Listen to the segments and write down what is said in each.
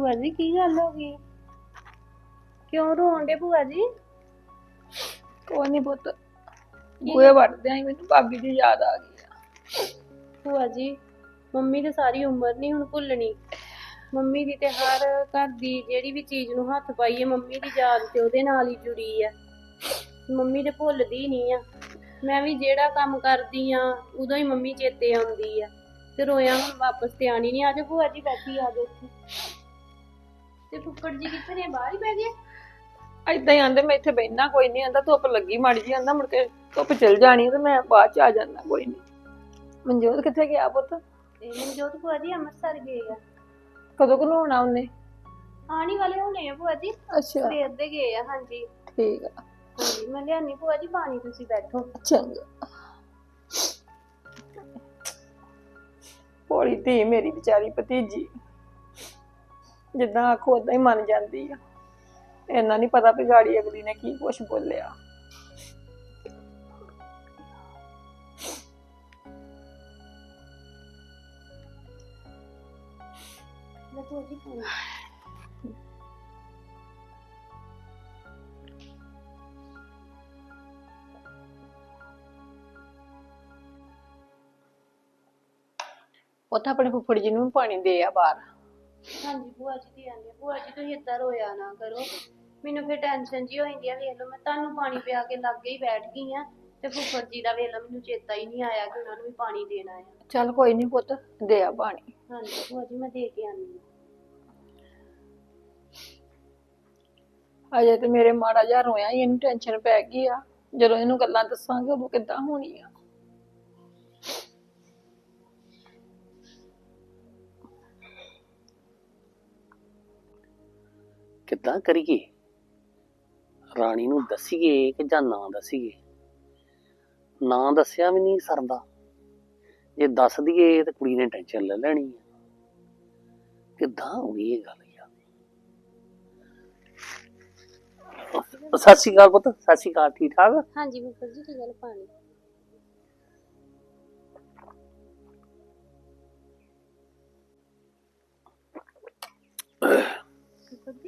ਭੂਆ ਜੀ ਕੀ ਗੱਲ ਹੋ ਗਈ? ਕਿਉਂ ਰੋਣ ਡੇ ਭੂਆ ਜੀ? ਕੋਈ ਨਹੀਂ ਪੁੱਤ ਗੋਏ ਵੜਦੇ ਆਂ ਮੈਨੂੰ ਭਾਬੀ ਦੀ ਯਾਦ ਆ ਗਈ ਆ। ਭੂਆ ਜੀ ਮੰਮੀ ਤੇ ਸਾਰੀ ਉਮਰ ਨਹੀਂ ਹੁਣ ਭੁੱਲਣੀ। ਮੰਮੀ ਦੀ ਤੇ ਹਰ ਘਰ ਦੀ ਜਿਹੜੀ ਵੀ ਚੀਜ਼ ਨੂੰ ਹੱਥ ਪਾਈਏ ਮੰਮੀ ਦੀ ਯਾਦ ਤੇ ਉਹਦੇ ਨਾਲ ਹੀ ਜੁੜੀ ਆ। ਮੰਮੀ ਤੇ ਭੁੱਲਦੀ ਨਹੀਂ ਆ। ਮੈਂ ਵੀ ਜਿਹੜਾ ਕੰਮ ਕਰਦੀ ਆ ਉਦੋਂ ਹੀ ਮੰਮੀ ਚੇਤੇ ਆਉਂਦੀ ਆ। ਤੇ ਰੋਇਆ ਹੁਣ ਵਾਪਸ ਤੇ ਆਣੀ ਨਹੀਂ ਆਜੋ ਭੂਆ ਜੀ ਬੈਠੀ ਆ ਜਾਓ ਇੱਥੇ। ਤੇ ਫੁੱਫੜ ਜੀ ਕਿੱਥੇ ਨੇ ਬਾਹਰ ਹੀ ਬਹਿ ਗਏ? ਏਦਾਂ ਹੀ ਆਂਦੇ ਮੈਂ ਇੱਥੇ ਬੈਠਣਾ ਕੋਈ ਨਹੀਂ ਆਂਦਾ ਧੁੱਪ ਲੱਗੀ ਮਾੜੀ ਜੀ ਆਂਦਾ ਮੁੜ ਕੇ ਧੁੱਪ ਚਲ ਜਾਣੀ ਤੇ ਮੈਂ ਬਾਅਦ ਚ ਆ ਜਾਣਾ ਕੋਈ ਨਹੀਂ ਮਨਜੋਤ ਕਿੱਥੇ ਗਿਆ ਪੁੱਤ? ਤੇ ਮਨਜੋਤ ਭੂਆ ਜੀ ਅੰਮ੍ਰਿਤਸਰ ਗਏ ਆ। ਕਦੋਂ ਕੋਲ ਆਉਣਾ ਉਹਨੇ? ਆਣੀ ਵਾਲੇ ਹੋਣੇ ਆ ਭੂਆ ਜੀ। ਅੱਛਾ। ਸਵੇਰ ਦੇ ਗਏ ਆ ਹਾਂਜੀ। ਠੀਕ ਆ। ਹਾਂਜੀ ਮੈਂ ਲਿਆਨੀ ਭੂਆ ਜੀ ਪਾਣੀ ਤੁਸੀਂ ਬੈਠੋ। ਚੰਗਾ। ਭੋਲੀ ਧੀ ਮੇਰੀ ਵਿਚਾਰੀ ਭਤੀਜੀ। ਜਿੱਦਾਂ ਆਖੋ ਉਦਾਂ ਹੀ ਮੰਨ ਜਾਂਦੀ ਆ। ਇੰਨਾ ਨਹੀਂ ਪਤਾ ਵੀ ਗਾੜੀ ਅਗਲੀ ਨੇ ਕੀ ਕੁਛ ਬੋਲਿਆ। ਲੈ ਭੂਆ। ਜੀ ਪਾਣੀ ਉੱਥੇ ਆਪਣੇ ਫੁੱਫੜ ਜੀ ਨੂੰ ਵੀ ਪਾਣੀ ਦੇ ਆ ਬਾਹਰ। ਹਾਂਜੀ ਭੂਆ ਜੀ ਦੀ ਆਂਦੇ ਭੂਆ ਜੀ ਤੁਸੀਂ ਏਦਾਂ ਰੋਇਆ ਨਾ ਕਰੋ। ਮੈਨੂੰ ਫਿਰ ਟੈਨਸ਼ਨ ਜੀ ਹੋ ਜਾਂਦੀ ਆ ਵੇਖ ਲਓ ਮੈਂ ਤੁਹਾਨੂੰ ਪਾਣੀ ਪਿਆ ਕੇ ਲੱਗੇ ਹੀ ਬੈਠ ਗਈ ਆ ਤੇ ਫੁੱਫੜ ਜੀ ਦਾ ਵੇਖ ਲਓ ਮੈਨੂੰ ਚੇਤਾ ਹੀ ਨਹੀਂ ਆਇਆ ਕਿ ਉਹਨਾਂ ਨੂੰ ਵੀ ਪਾਣੀ ਦੇਣਾ ਆ। ਚੱਲ ਕੋਈ ਨਹੀਂ ਪੁੱਤ ਦੇ ਆ ਪਾਣੀ। ਹਾਂਜੀ ਭੂਆ ਜੀ ਮੈਂ ਦੇ ਕੇ ਆਨੀ ਆ। ਅਜੇ ਤੇ ਮੇਰੇ ਮਾੜਾ ਜਿਹਾ ਰੋਇਆ ਹੀ ਇਹਨੂੰ ਟੈਨਸ਼ਨ ਪੈ ਗਈ ਆ। ਜਦੋਂ ਇਹਨੂੰ ਗੱਲਾਂ ਦੱਸਾਂਗੇ ਉਦੋਂ ਕਿੱਦਾਂ ਹੋਣੀ ਆ? ਕਿੱਦਾਂ ਕਰੀਏ? ਰਾਣੀ ਨੂੰ ਦੱਸੀਏ ਕਿ ਜਾਂ ਨਾ ਦੱਸੀਏ? ਨਾ ਦੱਸਿਆ ਵੀ ਨਹੀਂ ਸਰਦਾ। ਜੇ ਦੱਸ ਦਈਏ ਤੇ ਕੁੜੀ ਨੇ ਟੈਨਸ਼ਨ ਲੈ ਲੈਣੀ ਹੈ ਕਿੱਦਾਂ ਹੋ ਗਈ ਇਹ ਗੱਲ ਯਾਰ? ਸਤਿ ਸ਼੍ਰੀ ਅਕਾਲ ਪੁੱਤ, ਸਤਿ ਸ਼੍ਰੀ ਅਕਾਲ, ਠੀਕ ਠਾਕ? ਹਾਂਜੀ ਬਿਲਕੁਲ ਜੀ, ਕੀ ਗੱਲ ਪਾਣੀ?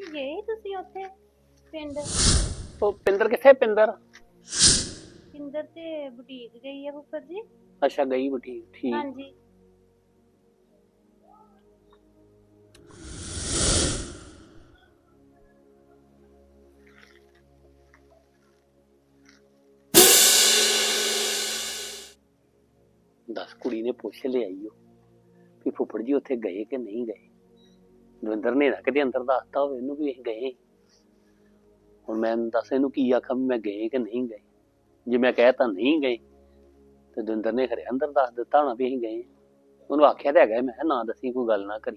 ਗਏ ਤੁਸੀਂ ਉੱਥੇ ਪਿੰਡ? ਉਹ ਪਿੰਦਰ ਕਿੱਥੇ ਪਿੰਦਰ? ਪਿੰਦਰ ਤੇ ਬੁਟੀਕ ਗਈ ਆ ਫੁੱਫੜ ਜੀ। ਅੱਛਾ ਗਈ ਬਟੀ ਠੀਕ। ਹਾਂਜੀ। ਦੱਸ ਕੁੜੀ ਨੇ ਪੁੱਛ ਲਿਆਈ ਉਹ ਵੀ ਫੁੱਫੜ ਜੀ ਉੱਥੇ ਗਏ ਕਿ ਨਹੀਂ ਗਏ? ਦਵਿੰਦਰ ਨੇ ਨਾ ਕਿਤੇ ਅੰਦਰ ਦੱਸਤਾ ਹੋਵੇ ਇਹਨੂੰ ਵੀ ਅਸੀਂ ਗਏ ਹੁਣ ਮੈਂ ਦੱਸ ਇਹਨੂੰ ਕੀ ਆਖਾਂ ਵੀ ਮੈਂ ਗਏ ਕਿ ਨਹੀਂ ਗਏ? ਜੇ ਮੈਂ ਕਹਿ ਤਾਂ ਨਹੀਂ ਗਏ ਤੇ ਦਵਿੰਦਰ ਨੇ ਖਰੇ ਅੰਦਰ ਦੱਸ ਦਿੱਤਾ ਹੋਣਾ ਵੀ ਅਸੀਂ ਗਏ ਉਹਨੂੰ ਆਖਿਆ ਤਾਂ ਹੈਗਾ ਮੈਂ ਕਿਹਾ ਨਾ ਦੱਸੀ ਕੋਈ ਗੱਲ ਨਾ ਕਰੀ।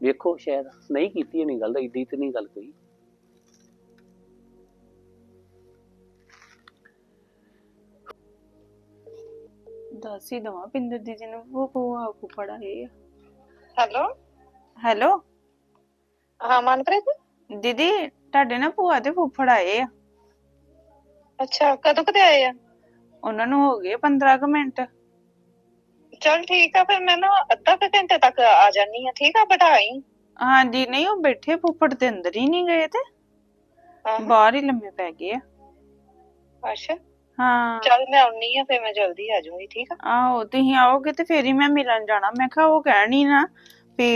ਵੇਖੋ ਸ਼ਾਇਦ ਨਹੀਂ ਕੀਤੀ ਨਹੀਂ ਗੱਲ ਏਡੀ ਤੇ ਨਹੀਂ ਗੱਲ ਕੋਈ। ਦੱਸ ਹੀ ਦਵਾਂ ਪਿੰਦਰ ਦੀਦੀ ਨੂੰ ਉਹ ਭੂਆ ਫੁੱਫੜ ਆਏ ਆ। ਹੈਲੋ? ਹੈਲੋ। ਹਾਂ ਮਨਪ੍ਰੀਤ? ਦੀਦੀ ਤੁਹਾਡੇ ਨਾ ਭੂਆ ਤੇ ਫੁੱਫੜ ਆਏ ਆ। ਅੱਛਾ ਕਦੋਂ ਕਦੇ ਆਏ ਆ? ਉਹਨਾਂ ਨੂੰ ਹੋ ਗਏ 15 ਕੁ ਮਿੰਟ। ਚਲ ਠੀਕ ਆ ਫਿਰ ਮੈਂ ਨਾ ਅੱਧਾ ਕੁ ਘੰਟੇ ਤੱਕ ਆ ਜਾਨੀ ਆ ਠੀਕ ਆ ਬਿਠਾਈ। ਹਾਂਜੀ ਨਹੀਂ ਉਹ ਬੈਠੇ ਫੁੱਫੜ ਤੇ ਅੰਦਰ ਹੀ ਨਹੀਂ ਗਏ ਤੇ। ਬਾਹਰ ਹੀ ਲੰਮੇ ਪੈ ਗਏ ਆ। ਅੱਛਾ। ਹਾਂ। ਚਲ ਮੈਂ ਆਉਣੀ ਆ ਫਿਰ ਮੈਂ ਜਲਦੀ ਆ ਜਾਊਂਗੀ ਠੀਕ ਆ? ਆਹੋ ਤੁਸੀਂ ਆਓਗੇ ਤੇ ਫੇਰ ਹੀ ਮੈਂ ਮਿਲਣ ਜਾਣਾ। ਮੈਂ ਕਿਹਾ ਉਹ ਕਹਿਣੀ ਨਾ ਵੀ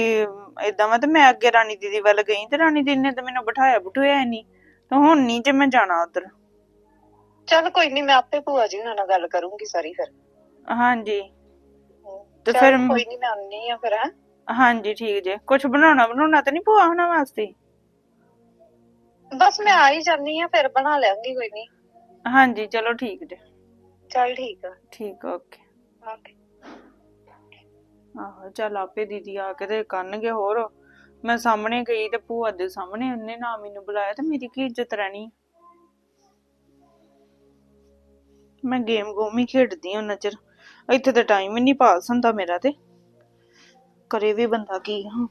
ਏਦਾਂ ਵਾ ਤੇ ਮੈਂ ਅੱਗੇ ਰਾਣੀ ਦੀਦੀ ਵੱਲ ਗਈ ਤੇ ਰਾਣੀ ਦੀਦੀ ਨੇ ਤਾਂ ਮੈਨੂੰ ਬਿਠਾਇਆ ਬਿਠਾਇਆ ਨਹੀਂ ਤੇ ਹੁਣ ਨਹੀਂ ਜੇ ਮੈਂ ਜਾਣਾ ਉਧਰ। ਚਲ ਕੋਈ ਨਹੀਂ ਮੈਂ ਆਪੇ ਭੂਆ ਜੀ ਨਾਲ ਗੱਲ ਕਰੂੰਗੀ ਸਾਰੀ ਫਿਰ। ਹਾਂਜੀ। ਤੇ ਚੱਲ ਫਿਰ- ਕੋਈ ਨਹੀਂ ਮੈਂ ਆਉਣੀ ਆ ਫਿਰ ਹੈਂ? ਹਾਂਜੀ ਠੀਕ ਜੇ। ਕੁਝ ਬਣਾਉਣਾ ਬਣਾਉਣਾ ਤਾਂ ਨਹੀਂ ਭੂਆ ਹੋਣਾ ਵਾਸਤੇ? ਬਸ ਮੈਂ ਆ ਹੀ ਜਾਨੀ ਆ ਫਿਰ ਬਣਾ ਲਿਆਂਗੀ ਕੋਈ ਨਹੀਂ। ਹਾਂਜੀ ਚਲੋ ਠੀਕ ਜੇ। ਚਲ ਠੀਕ ਆ। ਠੀਕ ਓਕੇ। ਓਕੇ। ਆਹੋ ਚੱਲ ਆਪੇ ਦੀਦੀ ਆ ਕੇ ਤੇ ਕਰਨਗੇ ਹੋਰ। ਮੈਂ ਸਾਹਮਣੇ ਗਈ ਤੇ ਭੂਆ ਦੇ ਸਾਹਮਣੇ ਉਹਨੇ ਨਾ ਮੈਨੂੰ ਬੁਲਾਇਆ ਤੇ ਮੇਰੀ ਕੀ ਇੱਜ਼ਤ ਰਹਿਣੀ। ਮੈਂ ਗੇਮ ਗੂਮ ਖੇਡਦੀ ਹਾਂ ਨਜ਼ਰ ਇੱਥੇ ਤਾਂ ਟਾਈਮ ਹੀ ਨਹੀਂ ਪਾਸ ਹੁੰਦਾ ਮੇਰਾ ਤੇ। ਕਰੇ ਵੀ ਬੰਦਾ ਕੀ ਹਾਂ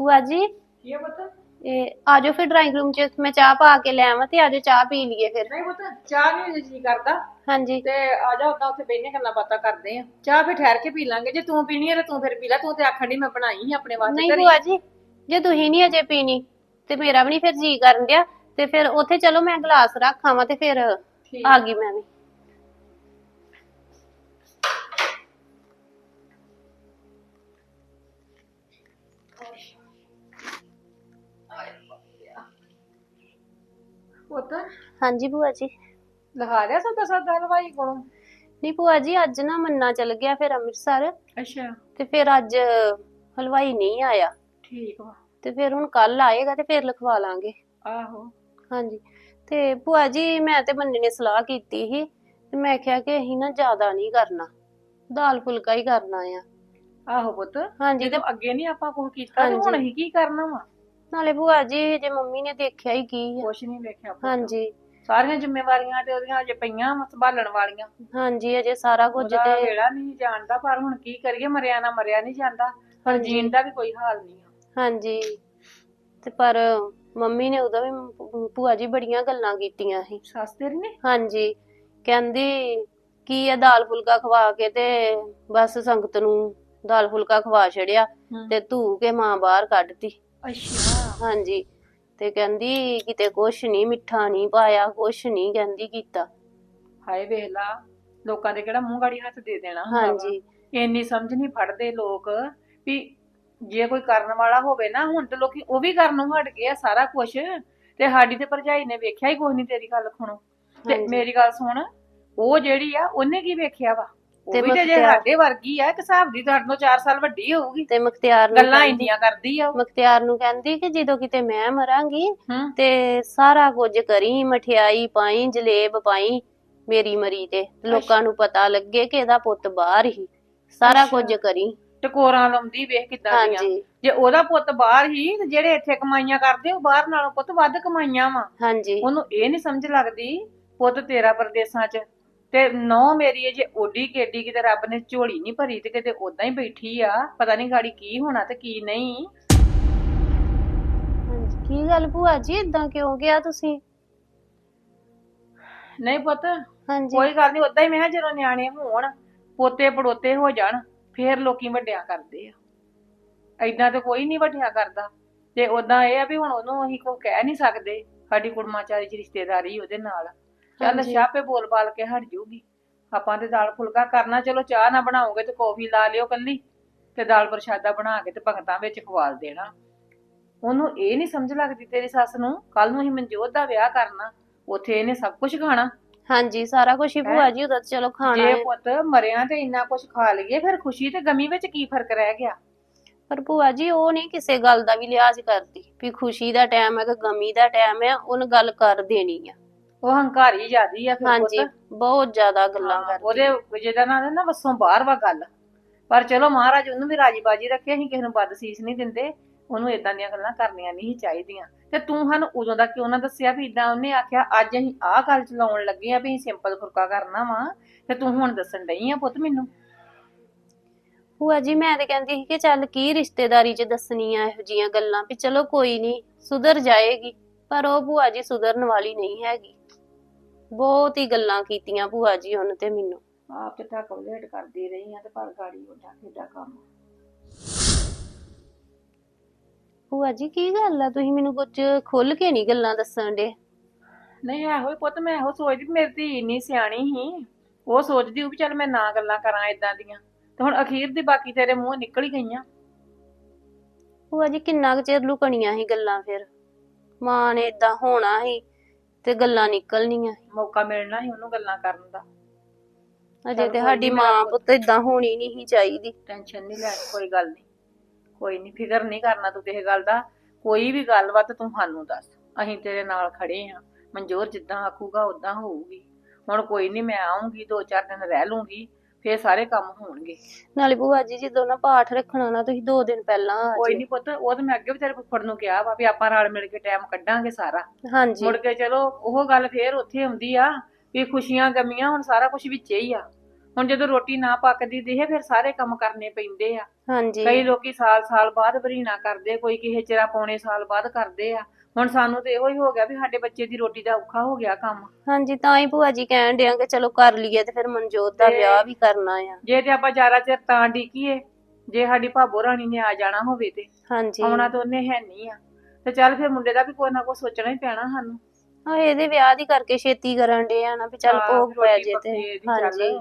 ਭੂਆ ਜੀ? ਕੀ ਬਤਾ ਇਹ ਆਜੋ ਫਿਰ ਡਰਾਇੰਗ ਰੂਮ 'ਚ ਮੈਂ ਚਾਹ ਪਾ ਕੇ ਲੈ ਆਵਾਂ ਤੇ ਆਜੋ ਚਾਹ ਪੀ ਲਈਏ ਫਿਰ। ਨਹੀਂ ਪੁੱਤ ਚਾਹ ਨਹੀਂ ਜੀ ਕਰਦਾ। ਹਾਂਜੀ। ਤੇ ਆ ਜਾ ਉਦਾਂ ਉੱਥੇ ਬੈਠੇ ਗੱਲਾਂ ਬਾਤਾਂ ਕਰਦੇ ਆ। ਚਾਹ ਫਿਰ ਠਹਿਰ ਕੇ ਪੀ ਲਾਂਗੇ। ਜੇ ਤੂੰ ਪੀਣੀ ਹੈ ਤਾਂ ਤੂੰ ਫਿਰ ਪੀ ਲੈ। ਤੂੰ ਤੇ ਆਖਣ ਦੀ ਮੈਂ ਬਣਾਈ ਸੀ ਆਪਣੇ ਵਾਸਤੇ ਨਹੀਂ ਘਰੇ। ਭੂਆ ਜੀ ਜੇ ਤੁਸੀਂ ਨਹੀਂ ਅਜੇ ਪੀਣੀ ਤੇ ਮੇਰਾ ਵੀ ਨਹੀਂ ਫਿਰ ਜੀ ਕਰਨ ਡਿਆ। ਤੇ ਫਿਰ ਉੱਥੇ ਚਲੋ ਮੈਂ ਗਲਾਸ ਰੱਖਾਵਾਂ ਤੇ ਫਿਰ ਠੀਕ। ਆ ਗਈ ਮੈਂ ਵੀ। ਪੁੱਤ? ਹਾਂਜੀ ਭੂਆ ਜੀ। ਲਗਾ ਲਿਆ ਸੌਦਾ ਸੌਦਾ ਹਲਵਾਈ ਕੋਲੋਂ? ਨਹੀਂ ਭੂਆ ਜੀ ਅੱਜ ਨਾ ਮੰਨਾ ਚਲ ਗਿਆ ਫਿਰ ਅੰਮ੍ਰਿਤਸਰ। ਅੱਛਾ। ਤੇ ਫਿਰ ਅੱਜ ਹਲਵਾਈ ਨਹੀਂ ਆਇਆ। ਠੀਕ ਵਾ। ਤੇ ਫਿਰ ਹੁਣ ਕੱਲ ਆਏਗਾ ਤੇ ਫਿਰ ਲਿਖਵਾ ਲਾਂਗੇ। ਆਹੋ। ਹਾਂਜੀ। ਤੇ ਭੂਆ ਜੀ ਮੈਂ ਤੇ ਮੰਨੇ ਨੇ ਸਲਾਹ ਕੀਤੀ ਸੀ। ਤੇ ਮੈਂ ਕਿਹਾ ਕਿ ਅਸੀਂ ਨਾ ਜ਼ਿਆਦਾ ਨਹੀਂ ਕਰਨਾ। ਦਾਲ ਫੁਲਕਾ ਹੀ ਕਰਨਾ ਆ। ਆਹੋ ਪੁੱਤ। ਹਾਂਜੀ ਤੇ ਅੱਗੇ ਨਹੀਂ ਆਪਾਂ ਕੁਝ ਕੀਤਾ ਤੇ ਹੁਣ। ਅਸੀਂ ਕੀ ਕਰਨਾ ਵਾ? ਨਾਲੇ ਭੂਆ ਜੀ ਜੇ ਮੰਮੀ ਨੇ ਦੇਖਿਆ ਹੀ ਕੀ ਆ। ਕੁਛ ਨਹੀਂ ਵੇਖਿਆ ਪੁੱਤ। ਹਾਂਜੀ। ਸਾਰੀਆਂ ਜ਼ਿੰਮੇਵਾਰੀਆਂ ਤੇ ਉਹਦੀਆਂ ਅਜੇ ਪਈਆਂ ਵਾ ਸੰਭਾਲਣ ਵਾਲੀਆਂ। ਹਾਂਜੀ ਅਜੇ ਸਾਰਾ ਕੁਝ ਉਹਦਾ ਤੇ ਵੇੜਾ ਨਹੀਂ ਜਾਣਦਾ ਪਰ ਹੁਣ ਕੀ ਕਰੀਏ ਮਰਿਆ ਨਾ ਮਰਿਆ ਨਹੀਂ ਜਾਂਦਾ। ਹਾਂਜੀ। ਜੀਣ ਦਾ ਵੀ ਕੋਈ ਹਾਲ ਨਹੀਂ ਆ। ਹਾਂਜੀ। ਤੇ ਪਰ ਮੰਮੀ ਨੇ ਉਦੋਂ ਵੀ ਭੂਆ ਜੀ ਬੜੀਆਂ ਗੱਲਾਂ ਕੀਤੀਆਂ ਸੀ। ਸੱਸ ਤੇਰੀ ਨੇ? ਹਾਂਜੀ। ਕਹਿੰਦੀ ਕੀ ਆ ਦਾਲ ਫੁਲਕਾ ਖਵਾ ਕੇ ਤੇ ਬਸ ਸੰਗਤ ਨੂੰ ਦਾਲ ਫੁਲਕਾ ਖਵਾ ਛੜਿਆ। ਤੇ ਧੂ ਕੇ ਮਾਂ ਬਾਹਰ ਕੱਢਤੀ। ਅੱਛਾ। ਹਾਂਜੀ। ਤੇ ਕਹਿੰਦੀ ਕਿਤੇ ਕੁਛ ਨਹੀਂ ਮਿੱਠਾ ਨਹੀਂ ਪਾਇਆ ਕੁਛ ਨਹੀਂ ਕਹਿੰਦੀ ਕੀਤਾ। ਹਾਏ ਵੇਖ ਲਾ ਲੋਕਾਂ ਦੇ ਕਿਹੜਾ ਮੂੰਹ ਗਾੜੀ ਹੱਥ ਦੇ ਦੇਣਾ ਹੁੰਦਾ ਵਾ। ਹਾਂਜੀ। ਇੰਨੀ ਸਮਝ ਨਹੀਂ ਫੜਦੇ ਲੋਕ ਵੀ ਜੇ ਕੋਈ ਕਰਨ ਵਾਲਾ ਹੋਵੇ ਨਾ ਹੁਣ ਤੇ ਲੋਕੀ ਉਹ ਵੀ ਕਰਨ ਨੂੰ ਹਟ ਗਏ ਆ ਸਾਰਾ ਕੁਝ ਤੇ ਸਾਡੀ ਤੇ ਭਰਜਾਈ ਨੇ ਵੇਖਿਆ ਹੀ ਕੁਝ ਨਹੀਂ ਤੇਰੀ ਗੱਲ ਸੁਣੋ ਤੇ ਹਾਂਜੀ। ਮੇਰੀ ਗੱਲ ਸੁਣ ਉਹ ਜਿਹੜੀ ਆ ਉਹਨੇ ਕੀ ਵੇਖਿਆ ਵਾ? ਉਹ ਤੇ ਵੀ ਤੇ ਜੇ ਮੁਖਤਿਆਰ- ਸਾਡੇ ਵਰਗੀ ਆ ਇੱਕ ਹਿਸਾਬ ਦੀ ਤੁਹਾਡੇ ਤੋਂ 4 ਸਾਲ ਵੱਡੀ ਹੋਊਗੀ। ਤੇ ਮਖਤਿਆਰ ਨੂੰ ਗੱਲਾਂ ਕਹਿੰਦੀ- ਇੰਨੀਆਂ ਕਰਦੀ ਆ ਉਹ। ਮਖਤਿਆਰ ਨੂੰ ਕਹਿੰਦੀ ਕਿ ਜਦੋਂ ਕਿਤੇ ਮੈਂ ਮਰਾਂਗੀ ਹੂੰ। ਤੇ ਸਾਰਾ ਕੁਝ ਕਰੀ ਮਠਿਆਈ ਪਾਈ ਜਲੇਬ ਪਾਈ ਮੇਰੀ ਮਰੀ ਤੇ। ਲੋਕਾਂ ਨੂੰ ਪਤਾ ਲੱਗੇ ਕਿ ਇਹਦਾ ਪੁੱਤ ਬਾਹਰ ਹੀ। ਸਾਰਾ ਅੱਛਾ। ਕੁਝ ਕਰੀ। ਟਕੋਰਾਂ ਲਾਉਂਦੀ ਵੇਖ ਕਿਦਾਂ ਦੀਆਂ। ਹਾਂਜੀ। ਜੇ ਉਹਦਾ ਪੁੱਤ ਬਾਹਰ ਹੀ ਤੇ ਜਿਹੜੇ ਇੱਥੇ ਕਮਾਈਆਂ ਕਰਦੇ ਉਹ ਬਾਹਰ ਨਾਲੋਂ ਪੁੱਤ ਵੱਧ ਕਮਾਈਆਂ ਵਾ। ਹਾਂਜੀ। ਉਹਨੂੰ ਇਹ ਨਹੀਂ ਸਮਝ ਲੱਗਦੀ ਪੁੱਤ ਤੇਰਾ ਪਰਦੇਸਾਂ 'ਚ ਤੇ ਨੌ ਮੇਰੀ ਜੇ ਓਡੀ ਕੇਡੀ ਕਿਤੇ ਰੱਬ ਨੇ ਝੋਲੀ ਨਹੀਂ ਭਰੀ ਤੇ ਕਿਤੇ ਉਦਾਂ ਹੀ ਬੈਠੀ ਆ। ਪਤਾ ਨਹੀਂ ਗਾੜੀ ਕੀ ਹੋਣਾ ਤੇ ਕੀ ਨਹੀਂ। ਹਾਂਜੀ ਕੀ ਗੱਲ ਭੂਆ ਜੀ? ਇਦਾਂ ਕਿਉਂ ਗਿਆ ਤੁਸੀਂ? ਨਹੀਂ ਪੁੱਤ ਹਾਂਜੀ। ਕੋਈ ਗੱਲ ਨਹੀਂ ਉਦਾਂ ਹੀ ਮੈਂ ਕਿਹਾ ਜਦੋਂ ਨਿਆਣੇ ਹੋਣ ਪੋਤੇ ਪੜੋਤੇ ਹੋ ਜਾਣ ਫੇਰ ਲੋਕੀ ਵੱਡਿਆਂ ਕਰਦੇ ਆ। ਐਦਾਂ ਤੇ ਕੋਈ ਨਹੀਂ ਵੱਡਿਆਂ ਕਰਦਾ। ਤੇ ਉਦਾਂ ਇਹ ਆ ਵੀ ਹੁਣ ਉਹਨੂੰ ਅਸੀਂ ਕੋਈ ਕਹਿ ਨਹੀਂ ਸਕਦੇ ਸਾਡੀ ਕੁੜਮਾਚਾਰੀ ਚ ਰਿਸ਼ਤੇਦਾਰੀ ਉਹਦੇ ਨਾਲ। ਚੱਲ ਹਾਂਜੀ। ਛਾਪੇ ਬੋਲ ਬਾਲ ਕੇ ਹਟ ਜੂਗੀ ਆਪਾਂ ਤੇ ਦਾਲ ਫੁਲਕਾ ਕਰਨਾ ਚਲੋ ਚਾਹ ਨਾ ਬਣਾਓਗੇ ਤੇ ਕੌਫੀ ਲਾ ਲਿਓ ਕੱਲੀ ਤੇ ਦਾਲ ਪ੍ਰਸ਼ਾਦਾ ਬਣਾ ਕੇ ਤੇ ਭਗਤਾਂ ਵਿੱਚ ਖਵਾਲ ਦੇਣਾ। ਉਹਨੂੰ ਇਹ ਨਹੀਂ ਸਮਝ ਲੱਗਦੀ ਤੇਰੀ ਸੱਸ ਨੂੰ ਕੱਲ ਨੂੰ ਅਸੀਂ ਮਨਜੋਤ ਦਾ ਵਿਆਹ ਕਰਨਾ ਉੱਥੇ ਇਹਨੇ ਸਭ ਕੁਝ ਖਾਣਾ। ਹਾਂਜੀ ਸਾਰਾ ਕੁਝ ਹੀ ਭੂਆ ਜੀ ਤਾਂ ਚਲੋ ਖਾਣਾ ਜੇ ਹੈ। ਪੁੱਤ ਮਰਿਆ ਤੇ ਇੰਨਾ ਕੁਝ ਖਾ ਲਈਏ ਫਿਰ ਖੁਸ਼ੀ ਤੇ ਗਮੀ ਵਿੱਚ ਕੀ ਫ਼ਰਕ ਰਹਿ ਗਿਆ? ਪਰ ਭੂਆ ਜੀ ਉਹ ਨਹੀਂ ਕਿਸੇ ਗੱਲ ਦਾ ਵੀ ਲਿਹਾਜ਼ ਕਰਦੀ ਵੀ ਖੁਸ਼ੀ ਦਾ ਟਾਈਮ ਹੈ ਕਿ ਗਮੀ ਦਾ ਟਾਈਮ ਹੈ ਉਹਨ ਗੱਲ ਕਰ ਦੇਣੀ ਆ। ਉਹ ਹੰਕਾਰੀ ਜਿਆਦੀ ਆ ਫਿਰ ਹਾਂਜੀ ਪੁੱਤ। ਬਹੁਤ ਜ਼ਿਆਦਾ ਗੱਲਾਂ ਹਾਂ, ਕਰਦੀ। ਉਹਦੇ ਜਿਹਦਾ ਨਾਂ ਨਾ ਵਸੋਂ ਬਾਹਰ ਵਾ ਗੱਲ। ਪਰ ਚਲੋ ਮਹਾਰਾਜ ਉਹਨੂੰ ਵੀ ਰਾਜੀ ਬਾਜੀ ਰੱਖੇ ਅਸੀਂ ਕਿਸੇ ਨੂੰ ਬਦਸੀਸ ਨਹੀਂ ਦਿੰਦੇ। ਉਹਨੂੰ ਇਦਾਂ ਦੀਆਂ ਗੱਲਾਂ ਕਰਨੀਆਂ ਨਹੀਂ ਚਾਹੀਦੀਆਂ। ਤੇ ਤੂੰ ਸਾਨੂੰ ਉਦੋਂ ਦਾ ਕਿਉਂ ਨਾ ਦੱਸਿਆ ਵੀ ਇਦਾਂ ਉਹਨੇ ਆਖਿਆ ਅੱਜ ਅਸੀਂ ਆਹ ਗੱਲ ਚਲਾਉਣ ਲੱਗੇ ਆ ਵੀ ਅਸੀਂ ਸਿੰਪਲ ਫੁਲਕਾ ਕਰਨਾ ਵਾ। ਤੇ ਤੂੰ ਹੁਣ ਦੱਸਣ ਡਈ ਆ ਪੁੱਤ ਮੈਨੂੰ? ਭੂਆ ਜੀ ਮੈਂ ਤੇ ਕਹਿੰਦੀ ਸੀ ਕਿ ਚੱਲ ਕੀ ਰਿਸ਼ਤੇਦਾਰੀ 'ਚ ਦੱਸਣੀਆਂ ਇਹੋ ਜੀਆਂ ਗੱਲਾਂ ਵੀ ਚਲੋ ਕੋਈ ਨਹੀਂ ਸੁਧਰ ਜਾਏਗੀ। ਪਰ ਉਹ ਭੂਆ ਜੀ ਸੁਧਰਨ ਵਾਲੀ ਨਹੀਂ ਹੈਗੀ। ਬਹੁਤ ਹੀ ਗੱਲਾਂ ਕੀਤੀਆਂ ਭੂਆ ਜੀ ਉਹਨ ਤੇ ਮੈਨੂੰ। ਆਪ ਤੇ ਤਾਂ ਕਵਲੇਟ ਕਰਦੀ ਰਹੀ ਆ ਤੇ ਪਰ ਗਾੜੀ ਉੱਡਾ ਕਿੱਡਾ ਕੰਮ। ਭੂਆ ਜੀ ਕੀ ਗੱਲ ਆ? ਤੁਸੀਂ ਮੈਨੂੰ ਕੁਝ ਖੁੱਲ ਕੇ ਨਹੀਂ ਗੱਲਾਂ ਦੱਸਣ ਦੇ। ਨਹੀਂ ਇਹੋ ਹੀ ਪੁੱਤ ਮੈਂ ਇਹੋ ਸੋਚਦੀ ਵੀ ਮੇਰੀ ਧੀ ਇੰਨੀ ਸਿਆਣੀ ਸੀ। ਉਹ ਸੋਚਦੀ ਉਹ ਵੀ ਚੱਲ ਮੈਂ ਨਾ ਗੱਲਾਂ ਕਰਾਂ ਇਦਾਂ ਦੀਆਂ। ਤੇ ਹੁਣ ਅਖੀਰ ਦੀ ਬਾਕੀ ਤੇਰੇ ਮੂੰਹ ਨਿਕਲ ਹੀ ਗਈਆਂ। ਭੂਆ ਜੀ ਕਿੰਨਾ ਕੁ ਚਿਰ ਲੁਕਣੀਆਂ ਸੀ ਗੱਲਾਂ ਫਿਰ? ਮਾਂ ਨੇ ਇਦਾਂ ਹੋਣਾ ਸੀ। ਤੇ ਗੱਲਾਂ ਨਿਕਲਣੀਆਂ। ਮੌਕਾ ਮਿਲਣਾ ਸੀ ਉਹਨੂੰ ਗੱਲਾਂ ਕਰਨ ਦਾ। ਅਜੇ ਤੇ ਸਾਡੀ ਮਾਂ ਪੁੱਤ ਇਦਾਂ ਹੋਣੀ ਨਹੀਂ ਸੀ ਚਾਹੀਦੀ। ਟੈਨਸ਼ਨ ਨਹੀਂ ਲੈਣੀ ਕੋਈ ਗੱਲ ਨਹੀਂ ਕੋਈ ਨਹੀਂ ਫਿਕਰ ਨਹੀਂ ਕਰਨਾ ਤੂੰ ਕਿਸੇ ਗੱਲ ਦਾ। ਕੋਈ ਵੀ ਗੱਲਬਾਤ ਤੂੰ ਸਾਨੂੰ ਦੱਸ। ਅਸੀਂ ਤੇਰੇ ਨਾਲ ਖੜੇ ਹਾਂ। ਮਨਜੋਰ ਜਿੱਦਾਂ ਆਖੂਗਾ ਉਦਾਂ ਹੋਊਗੀ। ਹੁਣ ਕੋਈ ਨਹੀਂ ਮੈਂ ਆਉਂਗੀ ਦੋ ਚਾਰ ਦਿਨ ਰਹਿ ਲੂੰਗੀ ਫੇਰ ਸਾਰੇ ਕੰਮ ਹੋਣਗੇ। ਨਾਲੇ ਭੂਆ ਜੀ ਜਦੋਂ ਨਾ ਪਾਠ ਰੱਖਣਾ ਨਾ ਤੁਸੀਂ ਦੋ ਦਿਨ ਪਹਿਲਾਂ ਆ ਕੋਈ ਜਿਓ। ਨਹੀਂ ਪੁੱਤ ਉਹ ਤਾਂ ਮੈਂ ਅੱਗੇ ਵੀ ਤੇਰੇ ਫੁੱਫੜ ਨੂੰ ਕਿਹਾ ਵਾ ਵੀ ਆਪਾਂ ਰਲ ਮਿਲ ਕੇ ਟਾਈਮ ਕੱਢਾਂਗੇ ਸਾਰਾ। ਹਾਂਜੀ। ਮੁੜ ਕੇ ਚਲੋ ਉਹ ਗੱਲ ਫੇਰ ਉੱਥੇ ਆਉਂਦੀ ਆ ਵੀ ਖੁਸ਼ੀਆਂ ਗਮੀਆਂ ਹੁਣ ਸਾਰਾ ਕੁਝ ਵਿੱਚੇ ਹੀ ਆ। ਹੁਣ ਜਦੋਂ ਰੋਟੀ ਨਾ ਪੱਕਦੀ ਦੇਹ ਫਿਰ ਸਾਰੇ ਕੰਮ ਕਰਨੇ ਪੈਂਦੇ ਆ। ਹਾਂਜੀ। ਕਈ ਲੋਕੀ ਸਾਲ-ਸਾਲ ਬਾਅਦ ਬਰੀਣਾ ਕਰਦੇ ਕੋਈ ਕਿਸੇ ਚਿਰਾ ਪੌਣੇ ਸਾਲ ਬਾਅਦ ਕਰਦੇ ਆ। ਹੁਣ ਸਾਨੂੰ ਤੇ ਇਹੋ ਹੀ ਹੋ ਗਿਆ ਵੀ ਸਾਡੇ ਬੱਚੇ ਦੀ ਰੋਟੀ ਦਾ ਔਖਾ ਹੋ ਗਿਆ ਕੰਮ। ਹਾਂਜੀ ਤਾਂ ਹੀ ਭੂਆ ਜੀ ਕਹਿਣ ਡਿਆ ਕਿ ਚਲੋ ਕਰ ਲਈਏ ਤੇ ਫਿਰ ਮਨਜੋਤ ਦਾ ਤੇ- ਵਿਆਹ ਵੀ ਕਰਨਾ ਆ। ਜੇ ਤੇ ਆਪਾਂ ਜ਼ਿਆਦਾ ਚਿਰ ਤਾਂ ਡੀਕੀਏ ਜੇ ਸਾਡੀ ਭਾਬੋ ਰਾਣੀ ਨੇ ਆ ਜਾਣਾ ਹੋਵੇ ਤੇ। ਹਾਂਜੀ। ਆਉਣਾ ਤਾਂ ਉਹਨੇ ਹੈ ਨਹੀਂ ਆ। ਤੇ ਚੱਲ ਫਿਰ ਮੁੰਡੇ ਦਾ ਵੀ ਕੋਈ ਨਾ ਕੋਈ ਸੋਚਣਾ ਹੀ ਪੈਣਾ ਸਾਨੂੰ। ਹਾਂ ਇਹਦੇ ਵਿਆਹ ਦੀ ਕਰਕੇ ਛੇਤੀ ਕਰਨ ਡੇ ਆ ਨਾ ਵੀ ਚੱਲ ਹਾਂ, ਭੋਗ ਪੈ ਰੋਟੀ ਜੇ ਪੱਕੇ ਤੇ ਚੱਲ। ਹਾਂਜੀ।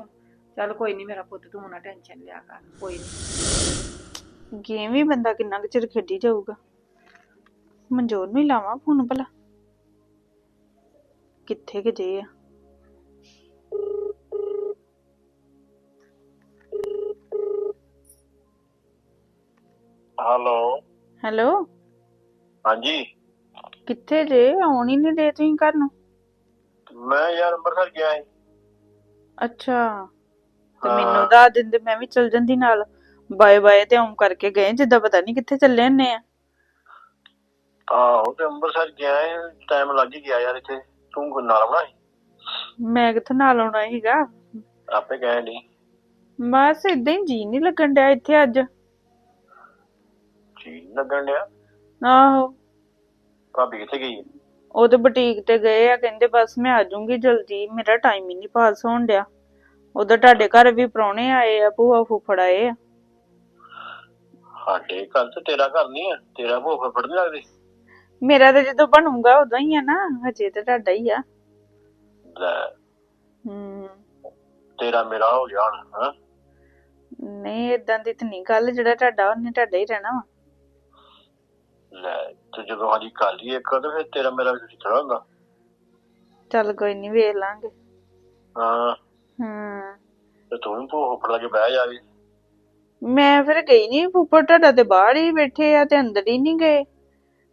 ਚੱਲ ਕੋਈ ਨਹੀਂ ਮੇਰਾ ਪੁੱਤ ਤੂੰ ਨਾ ਟੈਨਸ਼ਨ ਲਿਆ ਕਰ ਕੋਈ ਨਹੀਂ। ਗੇਮ ਵੀ ਬੰਦਾ ਕਿੰਨਾ ਕੁ ਚਿਰ ਖੇਡੀ ਜਾਊਗਾ? ਮਨਜੋਤ ਨੂੰ ਹੀ ਲਾਵਾਂ ਫੋਨ ਭਲਾ। ਕਿੱਥੇ ਕਿ ਜੇ ਆ? ਹੈਲੋ ਹੈਲੋ ਹਾਂਜੀ। ਕਿੱਥੇ ਜੇ? ਆਉਣ ਹੀ ਨਹੀਂ ਦੇ ਤੁਸੀਂ ਘਰ ਨੂੰ? ਮੈਂ ਯਾਰ ਅੰਮ੍ਰਿਤਸਰ ਗਿਆ ਸੀ। ਅੱਛਾ। ਤੇ ਹਾਂ। ਮੈਨੂੰ ਦੱਸ ਦਿੰਦੇ ਮੈਂ ਵੀ ਚਲ ਜਾਂਦੀ ਨਾਲ। ਬਾਏ ਬਾਏ ਤੇ ਆਉਂ ਕਰਕੇ ਗਏ ਜਿੱਦਾਂ ਪਤਾ ਨਹੀਂ ਕਿੱਥੇ ਚੱਲੇ ਹੁੰਨੇ ਆ। ਆਹੋ ਤੇ ਅੰਮ੍ਰਿਤਸਰ ਗਿਆ ਟਾਈਮ ਲੱਗ ਹੀ ਗਿਆ ਯਾਰ ਇੱਥੇ ਤੂੰ ਕੋਈ ਨਾਲ ਆਉਣਾ ਸੀ? ਮੈਂ ਕਿੱਥੋਂ ਨਾਲ ਆਉਣਾ ਸੀਗਾ? ਆਪੇ ਗਏ ਨਹੀਂ ਬਸ ਇਦਾਂ ਹੀ ਜੀ ਨਹੀਂ ਲੱਗਣ ਡਿਆ ਇੱਥੇ ਅੱਜ। ਜੀ ਨੀ ਲੱਗਣ ਡਿਆ? ਆਹੋ। ਭਾਬੀ ਕਿੱਥੇ ਗਈ? ਉਹ ਤੇ ਬੁਟੀਕ ਤੇ ਗਏ ਆ ਕਹਿੰਦੇ ਬਸ ਮੈਂ ਆ ਜਾਊਂਗੀ ਜਲਦੀ ਮੇਰਾ ਟਾਈਮ ਹੀ ਨਹੀਂ ਪਾਸ ਹੋਣ ਡਿਆ। ਉਧਰ ਤੁਹਾਡੇ ਘਰ ਵੀ ਪ੍ਰਾਹੁਣੇ ਆਏ ਆ ਭੂਆ ਫੁੱਫੜ ਆਏ ਆ। ਸਾਡੇ ਤੇ ਤੇਰਾ ਘਰ ਨਹੀਂ ਆ ਤੇਰਾ ਭੋਗ ਫੜਨ ਲੱਗਦੇ? ਮੇਰਾ ਤੇ ਜਦੋਂ ਬਣੂਗਾ ਉਦੋਂ ਹੀ ਆ ਨਾ ਹਜੇ ਤੇ ਤੁਹਾਡਾ ਹੀ ਆ। ਲੈ ਹੂੰ ਤੇਰਾ ਮੇਰਾ ਹੋ ਗਿਆ ਹੁਣ ਹਾਂ? ਨਹੀਂ ਇਦਾਂ ਦੀ ਤਾਂ ਨਹੀਂ ਗੱਲ ਜਿਹੜਾ ਤੁਹਾਡਾ ਉਹਨੇ ਤੁਹਾਡਾ ਹੀ ਰਹਿਣਾ ਵਾ। ਲੈ ਤੇ ਜਦੋਂ ਹਾਂਜੀ ਕਰ ਲਈ ਇੱਕ ਤੇ ਫਿਰ ਤੇਰਾ ਮੇਰਾ ਵੀ ਥੋੜਾ ਹੁੰਦਾ? ਚੱਲ ਕੋਈ ਨਹੀਂ ਵੇਖ ਲਾਂਗੇ। ਹਾਂ। ਹੂੰ। ਤੇ ਤੂੰ ਵੀ ਭੋਗ ਫੜ ਲਾ ਕੇ ਬਹਿ ਜਾਵੇ ਮੈਂ ਫਿਰ ਗਈ ਨਹੀਂ ਫੁੱਫੜ ਤੁਹਾਡਾ ਤੇ ਬਾਹਰ ਹੀ ਬੈਠੇ ਆ ਤੇ ਅੰਦਰ ਹੀ ਨਹੀਂ ਗਏ।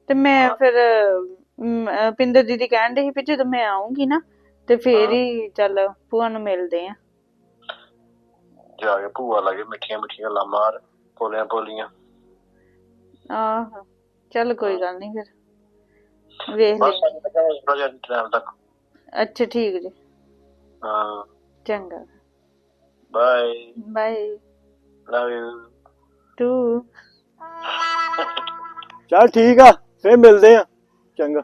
ਤੇ ਮੈਂ ਫਿਰ ਅਮ, ਪਿੰਦਰ ਦੀਦੀ ਕਹਿਣ ਡਈ ਸੀ ਵੀ ਜਦੋਂ ਮੈਂ ਆਉਂਗੀ ਨਾ ਤੇ ਫੇਰ ਹੀ ਚੱਲ ਭੂਆ ਨੂੰ ਮਿਲਦੇ ਆ। ਜਾ ਕੇ ਭੂਆ ਲਾਗੇ ਮਿੱਠੀਆਂ ਮਿੱਠੀਆਂ ਗੱਲਾਂ ਮਾਰ ਪੋਲੀਆਂ ਪੋਲੀਆਂ ਆਹੋ ਚੱਲ ਕੋਈ ਗੱਲ ਨਹੀਂ ਫਿਰ। ਵੇਖ ਬਸ ਲੈ ਟਾਈਮ ਤੱਕ। ਅੱਛਾ ਠੀਕ ਜੀ। ਹਾਂ। ਚੰਗਾ। Bye bye love you too ਚੱਲ ਠੀਕ ਆ। ਫੇਰ ਮਿਲਦੇ ਆ। ਚੰਗਾ।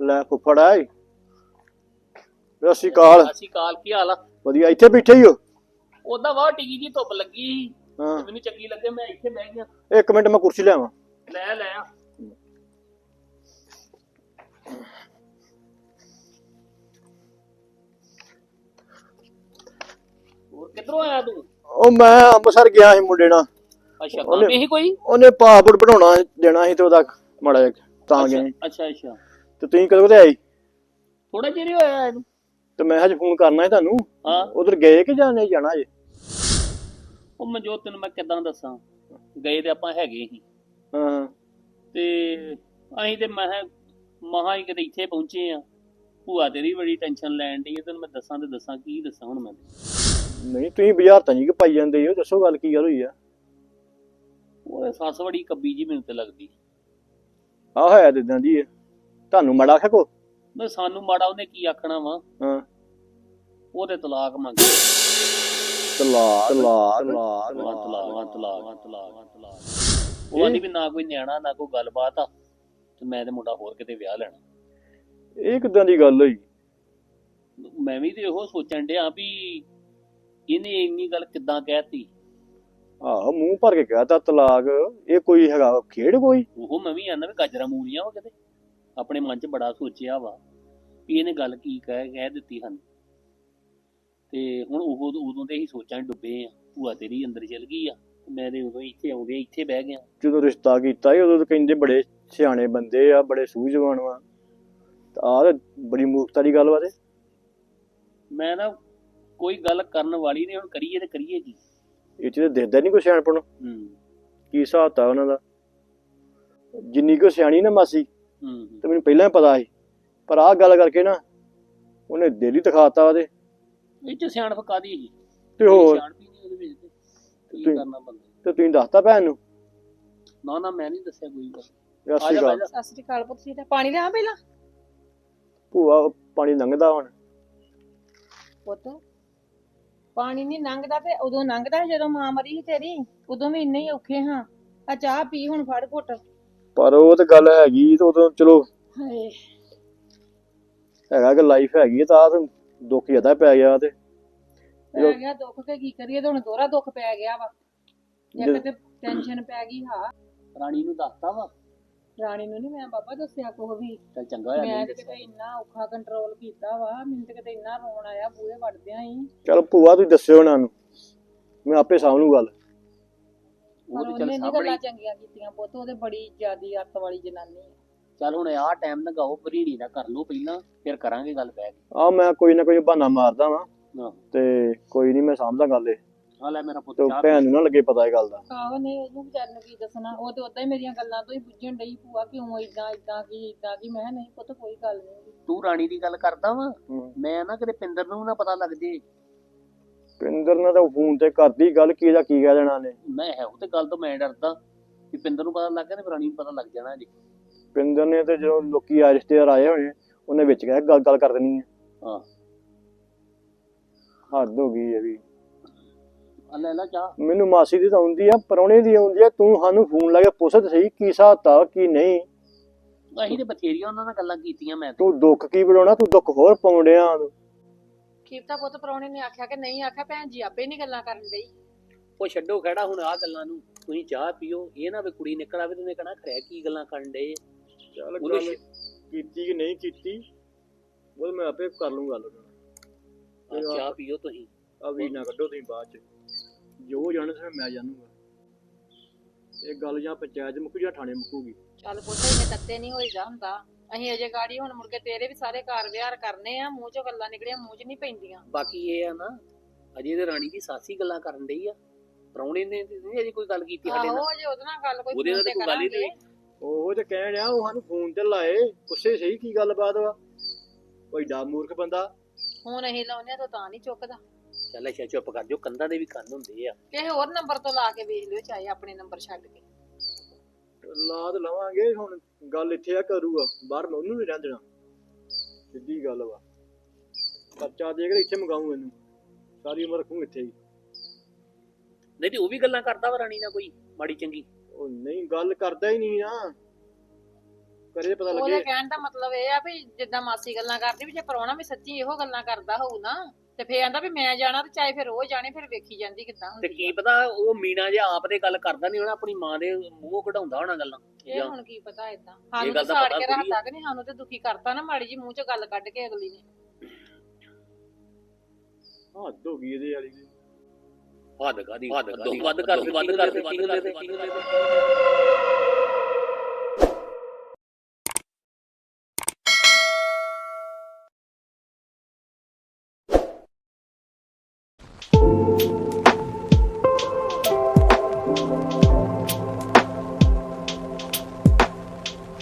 ਲੈ ਫੁੱਫੜ ਆਈ ਸਤਿ ਸ਼੍ਰੀ ਅਕਾਲ। ਅਸੀਂ ਕਾਲ ਕੀ ਹਾਲ ਆ? ਵਧੀਆ ਇੱਥੇ ਬੈਠੇ ਹੀ ਹੋ ਉਹਦਾ ਵਾਹ ਟਿਕੀ ਜੀ ਧੁੱਪ ਲੱਗੀ ਸੀ। ਹਾਂ। ਮੈਨੂੰ ਚੰਗੀ ਲੱਗੇ ਮੈਂ ਇੱਥੇ ਬਹਿ ਗਿਆ। ਇੱਕ ਮਿੰਟ ਮੈਂ ਕੁਰਸੀ ਲਿਆਵਾਂ। ਲੈ ਲੈ ਆ। ਹੋਰ ਕਿੱਧਰੋਂ ਆਇਆ ਤੂੰ? ਉਹ ਮੈਂ ਅੰਮ੍ਰਿਤਸਰ ਗਿਆ ਸੀ ਮੁੰਡੇ ਨਾਲ। ਅੱਛਾ ਕੰਮ ਉਹਨੇ- ਇਹੀ ਕੋਈ? ਉਹਨੇ ਪਾਸਪੋਰਟ ਬਣਾਉਣਾ ਦੇਣਾ ਸੀ ਤੇ ਉਹਦਾ ਮਾੜਾ ਜਿਹਾ ਤਾਂ ਗਏ। ਅੱਛਾ ਅੱਛਾ। ਤੇ ਤੁਸੀਂ ਕਦੋਂ ਤੇ ਆਈ ਥੋੜਾ ਜਿਹਾ ਹੀ ਹੋਇਆ ਇਹਨੂੰ। ਤੇ ਮੈਂ ਹਜੇ ਫੋਨ ਕਰਨਾ ਸੀ ਤੁਹਾਨੂੰ। ਹਾਂ। ਉਧਰ ਗਏ ਕਿ ਜਾਂ ਨਹੀਂ ਜਾਣਾ ਜੇ ਉਹ ਮਨਜੋਤ ਤੈਨੂੰ ਮੈਂ ਕਿੱਦਾਂ ਦੱਸਾਂ ਗਏ ਤੇ ਆਪਾਂ ਹੈਗੇ ਸੀ ਹਾਂ। ਤੇ ਅਸੀਂ ਤੇ ਮੈਂ ਮਹਾ ਹੀ ਕਿਤੇ ਇੱਥੇ ਪਹੁੰਚੇ ਆ ਭੂਆ ਤੇਰੀ ਬੜੀ ਟੈਨਸ਼ਨ ਲੈਣ ਦੀ ਤੈਨੂੰ ਮੈਂ ਦੱਸਾਂ ਤੇ ਦੱਸਾਂ ਕੀ ਦੱਸਾਂ ਹੁਣ ਮੈਂ। ਨਹੀਂ ਤੁਸੀਂ ਬਾਜ਼ਾਰ ਤਾਂ ਨਹੀਂ ਕਿ ਪਾਈ ਜਾਂਦੇ ਹੋ ਦੱਸੋ ਗੱਲ ਕੀ ਗੱਲ ਹੋਈ ਆ। ਉਹ ਸੱਸ ਬੜੀ ਕੱਬੀ ਜੀ ਮੈਨੂੰ ਤੇ ਲੱਗਦੀ। ਆ ਹੋਇਆ ਦਿਦਾਂ ਦੀ ਇਹ। ਤੁਹਾਨੂੰ ਮਾੜਾ ਆਖਿਆ ਕੋ? ਮੈਂ ਸਾਨੂੰ ਮਾੜਾ ਉਹਨੇ ਕੀ ਆਖਣਾ ਵਾ? ਹਾਂ। ਉਹ ਤੇ ਤਲਾਕ ਮੰਗ ਤਲਾਕ ਤਲਾਕ ਤਲਾਕ ਤਲਾਕ ਤਲਾਕ। ਤਲਾਕ ਤਲਾਕ ਉਹ ਆਂਦੀ ਵੀ ਨਾ ਕੋਈ ਨਿਆਣਾ ਨਾ ਕੋਈ ਗੱਲਬਾਤ ਆ ਤੇ ਮੈਂ ਤੇ ਮੁੰਡਾ ਹੋਰ ਕਿਤੇ ਵਿਆਹ ਲੈਣਾ। ਇਹ ਕਿਦਾਂ ਦੀ ਗੱਲ ਹੋਈ? ਮੈਂ ਵੀ ਤੇ ਇਹੋ ਸੋਚਣ ਡਿਆ ਵੀ ਇਹਨੇ ਇੰਨੀ ਗੱਲ ਕਿੱਦਾਂ ਕਹਿਤੀ? ਆਹ ਮੂੰਹ ਭਰ ਕੇ ਕਹਤਾ ਤਲਾਕ ਇਹ ਕੋਈ ਹੈਗਾ ਖੇਡ ਕੋਈ? ਉਹ ਮੈਂ ਵੀ ਆਂਦਾ ਵੀ ਗਾਜਰਾਂ ਮੂਲੀਆਂ ਵਾ ਕਿਤੇ। ਆਪਣੇ ਮਨ 'ਚ ਬੜਾ ਸੋਚਿਆ ਵਾ ਵੀ ਇਹਨੇ ਗੱਲ ਕੀ ਕਹਿ ਕਹਿ ਦਿੱਤੀ ਹਨ ਤੇ ਹੁਣ ਉਹ ਉਦੋਂ ਤੇ ਹੀ ਸੋਚਾਂ 'ਚ ਡੁੱਬੇ ਆ ਭੂਆ ਤੇਰੀ ਅੰਦਰ ਚਲ ਗਈ ਆ ਮੈਂ ਤੇ ਉਦੋਂ ਇੱਥੇ ਆਉਂਦੇ ਇੱਥੇ ਬਹਿ ਗਿਆ। ਜਦੋਂ ਰਿਸ਼ਤਾ ਕੀਤਾ ਸੀ ਉਦੋਂ ਤਾਂ ਕਹਿੰਦੇ ਬੜੇ ਸਿਆਣੇ ਬੰਦੇ ਆ ਬੜੇ ਸੂਝਵਾਨ ਵਾ। ਆ ਤੇ ਬੜੀ ਮੂਰਖਤਾ ਦੀ ਗੱਲ ਵਾ ਤੇ। ਮੈਂ ਨਾ ਕੋਈ ਗੱਲ ਕਰਨ ਵਾਲੀ ਨਹੀਂ ਹੁਣ ਕਰੀਏ ਤੇ ਕਰੀਏ ਕੀ? ਇਹ ਚ ਤਾਂ ਦਿਖਦਾ ਨਹੀਂ ਕੋਈ ਸਿਆਣਪਣ। ਹੂੰ। ਕੀ ਹਿਸਾਬ ਤਾ ਉਹਨਾਂ ਦਾ? ਜਿੰਨੀ ਕੋ ਸਿਆਣੀ ਨਾ ਮਾਸੀ ਹੂੰ। ਤੇ ਮੈਨੂੰ ਪਹਿਲਾਂ ਹੀ ਪਤਾ ਸੀ। ਪਰ ਆਹ ਗੱਲ ਕਰਕੇ ਨਾ ਉਹਨੇ ਦਿਲ ਹੀ ਦਿਖਾਤਾ ਉਹਦੇ। ਇਹ ਚ ਸਿਆਣਪ ਕਾਦੀ ਸੀ ਤੇ ਹੋਰ? ਸਿਆਣਪ ਹੀ ਨਹੀਂ ਉਹਦੇ ਵਿੱਚ ਤੇ ਕੀ ਤੇ- ਕਰਨਾ ਬੰਦੇ ਤੇ ਤੁਸੀਂ ਦੱਸਤਾ ਭੈਣ ਨੂੰ? ਨਾ ਨਾ ਮੈਂ ਨਹੀਂ ਦੱਸਿਆ ਕੋਈ ਗੱਲ। ਆ ਜਾ ਅਕਾਲ। ਬਹਿ ਜਾ। ਸਤਿ ਸ੍ਰੀ ਅਕਾਲ ਪੁੱਤ ਜੀ ਪਾਣੀ ਲਿਆ ਪਹਿਲਾਂ? ਭੂਆ ਪਾਣੀ ਲੰਘਦਾ ਹੁਣ। ਪੁੱਤ ਪਾਣੀ ਨਹੀਂ ਲੰਘਦਾ ਤੇ ਉਦੋਂ ਲੰਘਦਾ ਸੀ ਜਦੋਂ ਮਾਂ ਮਰੀ ਸੀ ਤੇਰੀ ਉਦੋਂ ਵੀ ਇੰਨੇ ਹੀ ਔਖੇ ਹਾਂ। ਆ ਚਾਹ ਪੀ ਹੁਣ ਫੜ ਘੁੱਟ। ਪਰ ਉਹ ਤੇ ਗੱਲ ਹੈਗੀ ਤੇ ਉਦੋਂ ਚਲੋ ਹਾਏ। ਹੈਗਾ ਕਿ ਲਾਈਫ ਹੈਗੀ ਆ ਤਾਂ ਤਾਂ ਦੁੱਖ ਜ਼ਿਆਦਾ ਪੈ ਗਿਆ ਤੇ। ਪੈ ਗਿਆ ਦੁੱਖ ਕੇ ਕੀ ਕਰੀਏ ਤੇ ਹੁਣ ਦੋਹਰਾ ਦੁੱਖ ਪੈ ਗਿਆ ਵਾ। ਇੱਕ ਤੇ ਟੈਨਸ਼ਨ ਪੈ ਗਈ ਹਾਂ। ਰਾਣੀ ਨੂੰ ਦੱਸਤਾ ਵਾ ਰਾਣੀ ਨੂੰ ਨਹੀਂ ਮੈਂ ਬਾਬਾ ਦੱਸਿਆ ਕੁਛ ਵੀ। ਚੱਲ ਚੰਗਾ ਹੋਇਆ ਮੈਂ ਨਹੀਂ ਤੇ ਦੱਸਿਆ ਕਿਤੇ ਇੰਨਾ ਔਖਾ ਕੰਟਰੋਲ ਕੀਤਾ ਵਾ ਮੈਨੂੰ ਤੇ ਕਿਤੇ ਇੰਨਾ ਰੋਣ ਆਇਆ ਬੂਹੇ ਵੜਦਿਆਂ ਹੀ। ਚਲ ਭੂਆ ਤੁਸੀਂ ਦੱਸਿਓ ਉਹਨਾਂ ਨੂੰ। ਮੈਂ ਆਪੇ ਸਾਂਭ ਲੂ ਗੱਲ। ਉਹ ਪਰ ਤੇ ਉਹਨੇ ਚੱਲ ਨਹੀਂ ਸਾਹਮਣੇ ਗੱਲਾਂ ਚੰਗੀਆਂ ਕੀਤੀਆਂ ਪੁੱਤ ਉਹਦੇ ਬੜੀ ਜ਼ਿਆਦੀ ਅੱਤ ਵਾਲੀ ਜਨਾਨੀ ਆ। ਚੱਲ ਹੁਣ ਆਹ ਟਾਈਮ ਲਗਾਓ ਭਰੀੜੀ ਦਾ ਕਰ ਲਓ ਪਹਿਲਾਂ ਫਿਰ ਕਰਾਂਗੇ ਗੱਲ ਬੈ ਕੇ। ਆ ਮੈਂ ਕੋਈ ਨਾ ਕੋਈ ਬਹਾਨਾ ਮਾਰਦਾ ਵਾਂ। ਤੇ ਕੋਈ ਨਹੀਂ ਮੈਂ ਸਾਂਭਦਾ ਗੱਲ ਇਹ। ਆ ਲੈ ਮੇਰਾ ਪੁੱਤ ਤੇ ਚਾਹ ਭੈਣ ਨੂੰ ਨਾ ਲੱਗੇ ਪਤਾ ਇਹ ਗੱਲ ਦਾ। ਆਹੋ ਨਹੀਂ ਉਹਨੂੰ ਵਿਚਾਰ ਨੂੰ ਕੀ ਦੱਸਣਾ ਉਹ ਤੇ ਉਦਾਂ ਹੀ ਮੇਰੀਆਂ ਗੱਲਾਂ ਤੋਂ ਹੀ ਬੁੱਝਣ ਡਈ ਭੂਆ ਕਿਉਂ ਇਦਾਂ ਇਦਾਂ ਕੀ ਇਦਾਂ ਕੀ? ਮੈਂ ਕਿਹਾ ਨਹੀਂ ਪੁੱਤ ਕੋਈ ਗੱਲ ਨਹੀਂ। ਤੂੰ ਰਾਣੀ ਦੀ ਗੱਲ ਕਰਦਾ ਵਾ? ਹੂੰ। ਮੈਂ ਨਾ ਕਿਤੇ ਪਿੰਦਰ ਨੂੰ ਨਾ ਪਤਾ ਲੱਗ ਜੇ। ਪਿੰਦਰ ਨੇ ਤਾਂ ਫੋਨ ਤੇ ਕਰਦੀ ਗੱਲ ਕੀ ਦਾ ਕੀ ਕਹਿ ਦੇਣਾ ਨੇ ਮੈਂ ਹੈ ਉਹ ਤੇ ਗੱਲ ਤੋਂ ਮੈਂ ਡਰਦਾ ਕਿ ਪਿੰਦਰ ਨੂੰ ਪਤਾ ਲੱਗ ਗਿਆ ਤੇ ਫਿਰ ਰਾਣੀ ਨੂੰ ਪਤਾ ਲੱਗ ਜਾਣਾ ਜੀ ਪਿੰਦਰ ਨੇ ਤੇ ਜਦੋਂ ਲੋਕੀ ਆ ਰਿਸ਼ਤੇਦਾਰ ਆਏ ਹੋਣੇ ਉਹਨੇ ਵਿੱਚ ਕਹਿ ਗੱਲ ਗੱਲ ਕਰ ਦੇਣੀ ਹੈ। ਹਾਂ। ਹੱਦ ਹੋ ਗਈ ਇਹ ਵੀ। ਲੈ ਲੈ ਚਾਹ। ਮੈਨੂੰ ਮਾਸੀ ਦੀ ਤਾਂ ਆਉਂਦੀ ਆ ਪਰੌਣੇ ਦੀ ਆਉਂਦੀ ਆ ਤੂੰ ਸਾਨੂੰ ਫੋਨ ਲਾ ਕੇ ਪੁੱਛ ਤੇ ਸਹੀ ਕੀ ਹਿਸਾਬ ਤਾ ਕੀ ਨਹੀਂ। ਅਸੀਂ ਤੇ ਬਥੇਰੀਆਂ ਉਹਨਾਂ ਨਾਲ ਗੱਲਾਂ ਕੀਤੀਆਂ ਮੈਂ ਤੇ। ਦੁੱਖ ਕੀ ਬਣਾਉਣਾ ਤੂੰ ਦੁੱਖ ਹੋਰ ਪਾਉਂਦਿਆ। ਕੀਪਤਾ ਪੁੱਤ ਪ੍ਰਾਹੁਣੇ ਨੇ ਆਖਿਆ ਕਿ ਨਹੀਂ ਆਖਿਆ ਭੈਣ ਜੀ ਆਪੇ ਨਹੀਂ ਗੱਲਾਂ ਕਰਨ ਡਈ। ਉਹ ਛੱਡੋ ਖੜਾ ਹੁਣ ਆਹ ਗੱਲਾਂ ਨੂੰ ਤੁਸੀਂ ਚਾਹ ਪੀਓ ਇਹ ਨਾ ਵੀ ਕੁੜੀ ਨਿਕਲ ਆਵੇ ਤੇ ਉਹਨੇ ਕਹਣਾ ਖਰਿਆ ਕੀ ਗੱਲਾਂ ਕਰਨ ਡੇ ਚੱਲ ਉਹਨੂੰ ਗੱਲ ਕੀਤੀ ਕਿ ਨਹੀਂ ਕੀਤੀ ਉਹ ਮੈਂ ਆਪੇ ਕਰ ਲੂੰ ਗੱਲ। ਆਹ ਚਾਹ ਪੀਓ ਤੁਸੀਂ। ਆ ਵੀ ਨਾ ਕੱਢੋ ਤੁਸੀਂ ਬਾਅਦ ਚ। ਜੋ ਜਾਣੇ ਤੇ ਮੈਂ ਜਾਣੂਗਾ। ਇਹ ਗੱਲ ਜਾਂ ਪੰਚਾਇਤ ਮੁੱਕੂ ਜਾਂ ਥਾਣੇ ਮੁੱਕੂਗੀ। ਚੱਲ ਪੁੱਤ ਇਹਨੇ ਤੱਤੇ ਨਹੀਂ ਹੋਈਦਾ ਹੁੰਦਾ। ਅਸੀਂ ਅਜੇ ਗਾੜੀ ਹੁਣ ਮੁੜ ਕੇ ਤੇਰੇ ਵੀ ਸਾਰੇ ਕਾਰ ਵਿਹਾਰ ਕਰਨੇ ਆ ਮੂੰਹ ਚੋਂ ਗੱਲਾਂ ਨਿਕਲੀਆਂ ਮੂੰਹ 'ਚ ਨਹੀਂ ਪੈਂਦੀਆਂ। ਬਾਕੀ ਇਹ ਆ ਨਾ ਅਜੇ ਤੇ ਰਾਣੀ ਦੀ ਸਾਸੀ ਗੱਲਾਂ ਕਰਨ ਡਈ ਆ। ਪ੍ਰਾਹੁਣੇ ਨੇ ਤੇ ਨਹੀਂ ਅਜੇ ਕੋਈ ਗੱਲ ਕੀਤੀ ਸਾਡੇ ਆਹੋ ਨਾਲ। ਅਜੇ ਉਹਦੇ ਨਾਲ ਗੱਲ ਕੋਈ ਉਹਦੇ ਨਾਲ ਫੋਨ ਤੇ ਤਾਂ ਕੋਈ ਗੱਲ ਹੀ ਕਰਾਂਗੇ। ਨਹੀਂ ਉਹ ਤੇ ਕਹਿਣ ਉਹ ਸਾਨੂੰ ਫੋਨ ਤੇ ਲਾਏ ਪੁੱਛੇ ਸਹੀ ਕੀ ਗੱਲਬਾਤ ਵਾ। ਕੋਈ ਡਾ ਮੂਰਖ ਬੰਦਾ ਹੁਣ ਅਸੀਂ ਲਾਉਨੇ ਤਾਂ ਤਾਂ ਨਹੀਂ ਚੁੱਕਦਾ। ਚੱਲ ਅੱਛਾ ਚੁੱਪ ਕਰ ਜਾਓ ਕੰਧਾਂ ਦੇ ਵੀ ਕੰਨ ਹੁੰਦੇ ਆ। ਕਿਸੇ ਹੋਰ ਨੰਬਰ ਤੋਂ ਲਾ ਕੇ ਵੇਖ ਲਿਓ ਚਾਹੇ ਆਪਣੇ ਨੰਬਰ ਛੱਡ ਕੇ। ਲਾਦ ਲਵਾਂਗੇ ਹੁਣ ਗੱਲ ਇੱਥੇ ਆ ਕਰੂਗਾ ਬਾਹਰ ਮੈਂ ਉਹਨੂੰ ਨਹੀਂ ਰਹਿਣ ਦੇਣਾ। ਸਿੱਧੀ ਗੱਲ ਵਾ। ਬੱਚਾ ਦੇ ਕੇ ਇੱਥੇ ਮੰਗਾਉਂ ਇਹਨੂੰ। ਸਾਰੀ ਉਮਰ ਰੱਖੂ ਇੱਥੇ ਹੀ। ਨਹੀਂ ਤੇ ਉਹ ਵੀ ਗੱਲਾਂ ਕਰਦਾ ਵਾ ਰਾਣੀ ਨਾਲ ਕੋਈ ਮਾੜੀ ਚੰਗੀ। ਉਹ ਨਹੀਂ ਗੱਲ ਕਰਦਾ ਹੀ ਨਹੀਂ ਨਾ ਕਰੇ ਪਤਾ ਉਹਦੇ ਲੱਗੇ। ਕਹਿਣ ਦਾ ਮਤਲਬ ਇਹ ਆ ਵੀ ਜਿੱਦਾਂ ਮਾਸੀ ਗੱਲਾਂ ਕਰਦੀ ਵੀ ਜੇ ਪਰੋਣਾ ਵੀ ਸੱਚੀ ਇਹੋ ਗੱਲਾਂ ਕਰਦਾ ਹੋਊ ਨਾ ਤੇ ਫੇਰ ਆਂਦਾ ਵੀ ਮੈਂ ਜਾਣਾ ਤੇ ਚਾਹੇ ਫਿਰ ਉਹ ਜਾਣੇ ਫਿਰ ਵੇਖੀ ਜਾਂਦੀ ਕਿੱਦਾਂ ਤੇ ਹੁੰਦੀ ਕੀ। ਪਤਾ ਉਹ ਮੀਨਾ ਜੇ ਆਪ ਦੇ ਗੱਲ ਕਰਦਾ ਨਹੀਂ ਹੋਣਾ ਆਪਣੀ ਮਾਂ ਦੇ ਮੂੰਹੋਂ ਕਢਾਉਂਦਾ ਹੋਣਾ ਗੱਲਾਂ। ਇਹ ਜਾਂ- ਹੁਣ ਕੀ ਪਤਾ ਏਦਾਂ। ਸਾਨੂੰ ਗੱਲ ਤਾਂ ਦਾ ਸਾੜ ਪਤਾ ਕੇ ਥੋੜ੍ਹੀ ਰੱਖਦਾ ਕਿ ਨਹੀਂ ਸਾਨੂੰ ਤੇ ਦੁਖੀ ਕਰਤਾ ਨਾ ਮਾੜੀ ਜੀ ਮੂੰਹ ਚੋਂ ਗੱਲ ਕੱਢ ਕੇ ਅਗਲੀ ਨੇ। ਹੱਦ ਹੋ ਗਈ ਇਹਦੇ ਵਾਲੀ ਦੀ। ਹੱਦ ਕਾਦੀ ਹੱਦ ਵੱਧ ਕਰ ਵੱਧ ਕਰ ਤੇ